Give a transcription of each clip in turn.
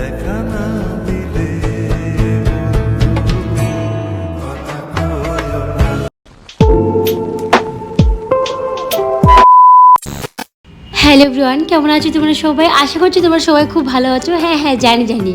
দেখা না hello Brian কেমন আছো তোমরা সবাই? আশা করছি তোমরা সবাই খুব ভালো আছো। হ্যাঁ হ্যাঁ জানি জানি।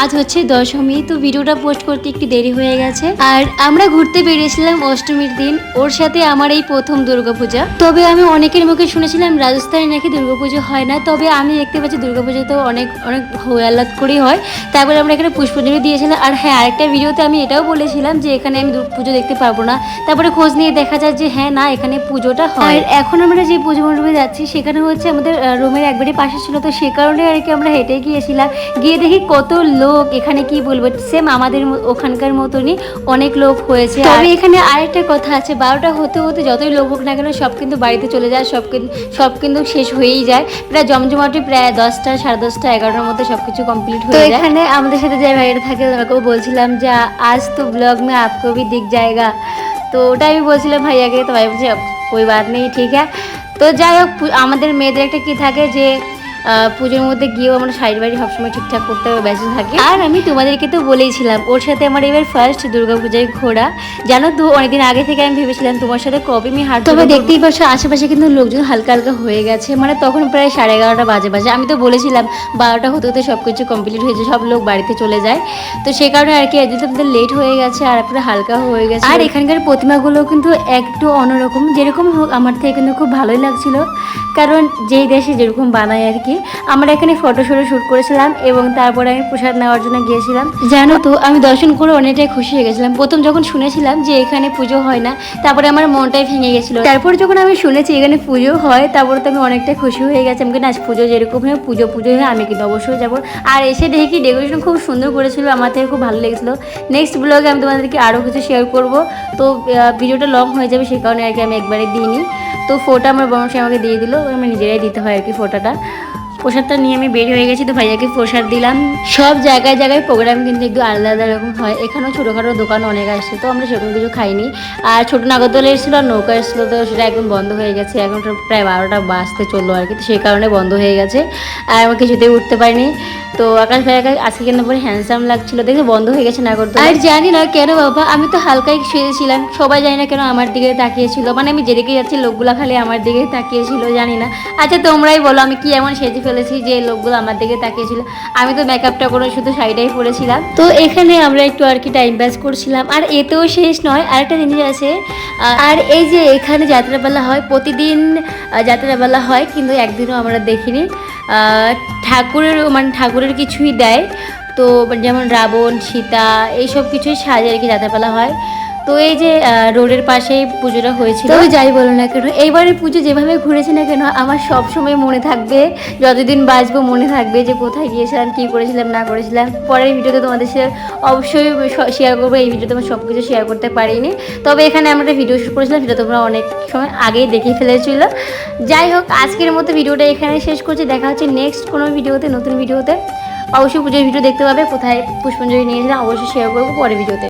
আজ হচ্ছে দশমী, তো ভিডিওটা পোস্ট করতে একটু দেরি হয়ে গেছে। আর আমরা ঘুরতে বেরিয়েছিলাম অষ্টমীর দিন, ওর সাথে আমার এই প্রথম দুর্গাপূজা। তবে আমি অনেকের মুখে শুনেছিলাম, রাজস্থানে নাকি দুর্গাপুজো হয় না। তবে আমি দেখতে পাচ্ছি দুর্গাপুজো তো অনেক অনেক হয়াল্লাদ করেই হয়। তারপরে আমরা এখানে পুষ্পাঞ্জলি দিয়েছিলাম। আর হ্যাঁ আরেকটা ভিডিওতে আমি এটাও বলেছিলাম যে এখানে আমি পুজো দেখতে পারব না। তারপরে খোঁজ নিয়ে দেখা যায় যে হ্যাঁ না, এখানে পুজোটা হয়। আর এখন আমরা যে পুজো মণ্ডপে যাচ্ছি, সেখানে হচ্ছে আমাদের রুমের একবারই পাশে ছিল তো সে কারণে আর কি আমরা হেঁটে গিয়েছিলাম। গিয়ে দেখি কত লোক এখানে কি বলব সেম আমাদের ওখানকার মতনই অনেক লোক হয়েছে। তবে এখানে আরেকটা কথা আছে বারোটা হতে হতে যতই লোক হোক না কেন সব কিন্তু বাড়িতে চলে যায় সব কিন্তু সব কিন্তু শেষ হয়েই যায়। প্রায় জমজমাটে প্রায় দশটা সাড়ে দশটা এগারোটার মধ্যে সব কিছু কমপ্লিট হয়ে যায়। এখানে আমাদের সাথে যে ভাইয়েরা থাকে ওনাকেও বলছিলাম যে আজ তো ব্লগ মে भी দিক জায়গা। তো ওটা আমি বলছিলাম ভাইয়াকে তো ভাই বলছে কোই বাত নেই ঠিক হ্যাঁ তো যাই হোক আমাদের মেয়েদের একটা কি থাকে যে পুজোর মধ্যে গিয়েও আমরা শাড়ির বাড়ি সবসময় ঠিকঠাক করতে ব্যস্ত থাকি। আর আমি তোমাদেরকে তো বলেইছিলাম ওর সাথে আমার এবার ফার্স্ট দুর্গাপূজায় ঘোরা। জানো তো অনেকদিন আগে থেকে আমি ভেবেছিলাম তোমার সাথে কবে আমি হাঁটতে তবে দেখতেই পাচ্ছ আশেপাশে কিন্তু লোকজন হালকা হালকা হয়ে গেছে। মানে তখন প্রায় সাড়ে এগারোটা বাজে বাজে। আমি তো বলেছিলাম বারোটা হতে হতে সব কিছু কমপ্লিট হয়েছে সব লোক বাড়িতে চলে যায়। তো সে কারণে আর কি একদিন তো আমাদের লেট হয়ে গেছে আর পুরো হালকা হয়ে গেছে। আর এখানকার প্রতিমাগুলো কিন্তু একটু অন্যরকম। যেরকম হোক আমার থেকে কিন্তু খুব ভালোই লাগছিল। কারণ যেই দেশে যেরকম বানায় আর কি, আমরা এখানে ফটো শুটে শ্যুট করেছিলাম এবং তারপরে আমি প্রসাদ নেওয়ার জন্য গিয়েছিলাম। জানো তো, আমি দর্শন করে অনেকটাই খুশি হয়ে গেছিলাম। প্রথম যখন শুনেছিলাম যে এখানে পুজো হয় না, তারপরে আমার মনটাই ভেঙে গেছিল। তারপর যখন আমি শুনেছি এখানে পুজো হয়, তারপরে তো আমি অনেকটাই খুশি হয়ে গেছি আমি আজ পুজো যেরকম হয়, পুজো পুজো হয়ে আমি কিন্তু অবশ্যই যাব। আর এসে দেখি ডেকোরেশন খুব সুন্দর করেছিল, আমার থেকে খুব ভালো লেগেছিলো। নেক্সট ব্লগে আমি তোমাদেরকে আরও কিছু শেয়ার করব। তো ভিডিওটা লং হয়ে যাবে সেই কারণে আর কি আমি একবারে দিইনি। তো ফোটা আমার বংশী আমাকে দিয়ে দিল আমার নিজেরাই দিতে হয় আর কি ফোটাটা প্রসাদটা নিয়ে আমি বের হয়ে গেছি, তো ভাইয়াকে প্রসাদ দিলাম। সব জায়গায় জায়গায় প্রোগ্রাম কিন্তু একটু আলাদা আলাদা রকম হয়। এখানেও ছোটোখাটো দোকান অনেক আসছে, তো আমরা সেরকম কিছু খাইনি। আর ছোটো নাগরদোলা এসেছিল আর নৌকা এসেছিল, তো সেটা একদম বন্ধ হয়ে গেছে। এখন প্রায় বারোটা বাজতে চলল আর কি, তো সেই কারণে বন্ধ হয়ে গেছে। আর আমার কিছুতেই উঠতে পারিনি। তো আকাশ ভাইয়াকে আজকে কেন পরে হ্যান্ডসাম লাগছিল, দেখে বন্ধ হয়ে গেছে নাগরদোলা। আর জানি না কেন বাবা, আমি তো হালকাই শুয়েছিলাম। সবাই জানি না কেন আমার দিকে তাকিয়েছিল। মানে আমি যেদিকে যাচ্ছি, লোকগুলো খালি আমার দিকে তাকিয়েছিল, জানি না। আচ্ছা তোমরাই বলো আমি কি এমন সেজে ফেলেছি যে লোকগুলো আমার দিকে তাকিয়েছিল। আমি তো মেকআপটা করে শুধু শাড়িটাই পরেছিলাম। তো এখানে আমরা একটু আর কি টাইম পাস করছিলাম। আর এতেও শেষ নয়, আরেকটা জিনিস আছে আর এই যে এখানে যাত্রাপালা হয়, প্রতিদিন যাত্রাপালা হয়, কিন্তু একদিনও আমরা দেখিনি। ঠাকুরের মানে ঠাকুরের কিছুই দেয়। তো যেমন রাবণ, সীতা, এইসব কিছুই সাজে আর কি যাত্রাপালা হয়। তো এই যে রোডের পাশেই পুজোটা হয়েছিল। তো যাই বলো না কেন এইবারে পুজো যেভাবে ঘুরেছি না কেন, আমার সব সময় মনে থাকবে, যতদিন বাঁচবো মনে থাকবে যে কোথায় গিয়েছিলাম, কী করেছিলাম, না করেছিলাম। পরের ভিডিওতে তোমাদের সাথে অবশ্যই শেয়ার করব, এই ভিডিওতে আমি সব কিছু শেয়ার করতে পারিনি। তবে এখানে আমরা ভিডিও শুট করেছিলাম, সেটা তোমরা অনেক সময় আগেই দেখে ফেলেছিল। যাই হোক, আজকের মতো ভিডিওটা এখানে শেষ করছি। দেখা হচ্ছে নেক্সট কোনো ভিডিওতে, নতুন ভিডিওতে। অবশ্যই পুজোর ভিডিও দেখতে পাবে, কোথায় পুষ্পাঞ্জলি নিয়েছিলাম, অবশ্যই শেয়ার করব পরের ভিডিওতে।